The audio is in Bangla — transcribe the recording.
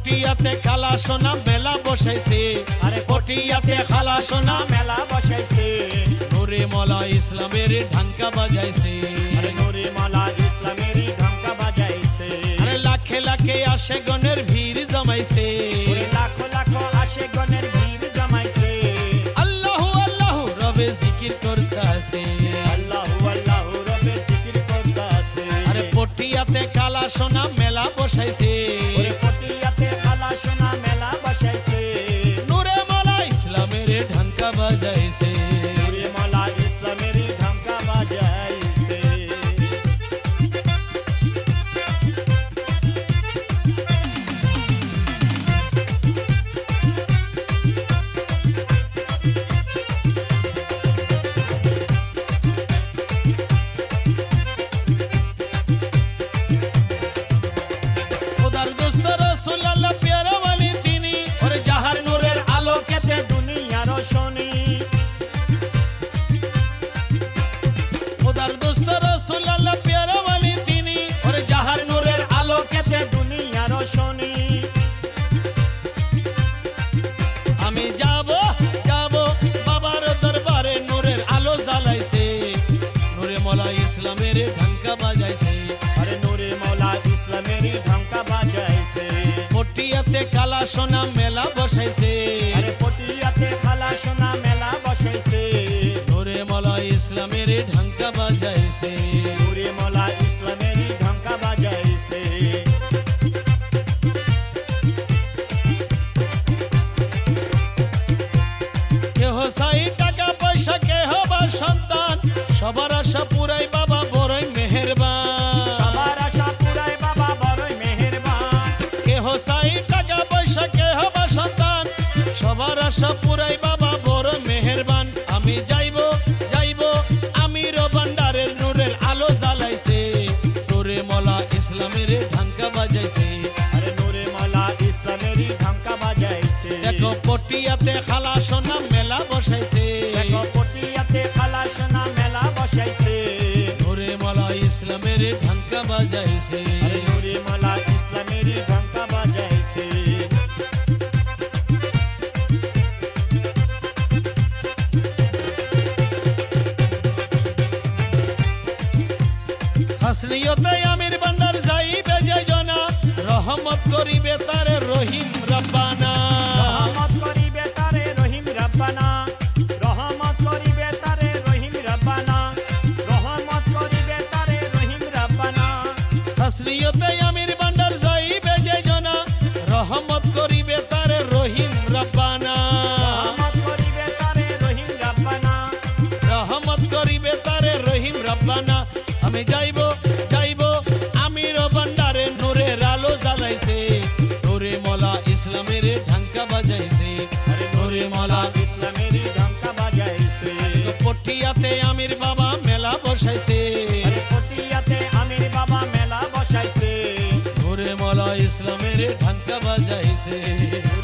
পটিয়াতে খালা সোনা মেলা বসাইছে। আরে পটিয়াতে খালা সোনা মেলা বসাইছে। নুরে মলা ইসলামের ঢাঙ্কা বাজাইছে। আরে নুরি মালা ইসলামেরই ঢাঙ্কা বাজাইছে। আরে লাখে লাখে আসে গণের ভিড় জমাইছে। লাখো লাখো আসে গণের ভিড় জমাইছে। আল্লাহু আল্লাহু রবে জিকির করতাছে। আল্লাহু আল্লাহু রবে জিকির করতাছে। আরে পটিয়াতে কালা সোনা মেলা বসাইছে। ওরে পটিয়াতে খালা সোনা মেলা বসাইছে নুরে মলা ইসলামের ঢাঙ্কা বাজাইছে শনি। আমি যাব যাব বাবার দরবারে নূরের আলো জ্বালাইছে। নূরে মলা ইসলামের ঢাঙ্কা বাজাইছে। আরে নুরি মাওলা ইসলামেরই ঢাঙ্কা বাজাইছে। পটিয়াতে কালা সোনা মেলা বসাইছে। আরে পটিয়াতে খালা সোনা মেলা বসাইছে। নূরে মলা ইসলামের ঢাঙ্কা বাজাইছে। সবার আশা পুরাই বাবা বড়ই মেহেরবান। সবার আশা পুরাই বাবা বড়ই মেহেরবান। কেহ চাই টাকা পয়সা কেহ বা সন্তান। সবার আশা পুরাই বাবা বড় মেহেরবান। আমি যাইব যাইব আমির ভান্ডারের নূরের আলো জ্বালাইছে। তোরে মলা ইসলামের ঢাঙ্কা বাজাইছে। আরে নুরি মাওলা ইসলামেরই ঢাঙ্কা বাজাইছে। দেখো পটিয়াতে খালা সোনা মেলা বসাইছে। ইসলামের ঢাঙ্কা বাজাইছে। মাওলা ইসলামেরই ঢাঙ্কা বাজাইছে। হাসনিয়তে আমির বান্দার যাই যে জনা রহমত করিবে তারে হাসনিয়তে আমির বান্দার যাইবে যে জনা। রহমত করিবে তারে রহিম রব্বানা। রহমত করিবে তারে রহিম রাব্বানা। আমি যাইব যাইব আমির বান্দারে নূরের আলো জ্বালাইছে। নূরে মলা ইসলামের ঢাঙ্কা বাজাইছে। নূরে মলা ইসলামেরই ঢাঙ্কা বাজাইছে। পটিয়াতে আমির বাবা মেলা বসাইছে। মলা ইসলামের ঢাঙ্কা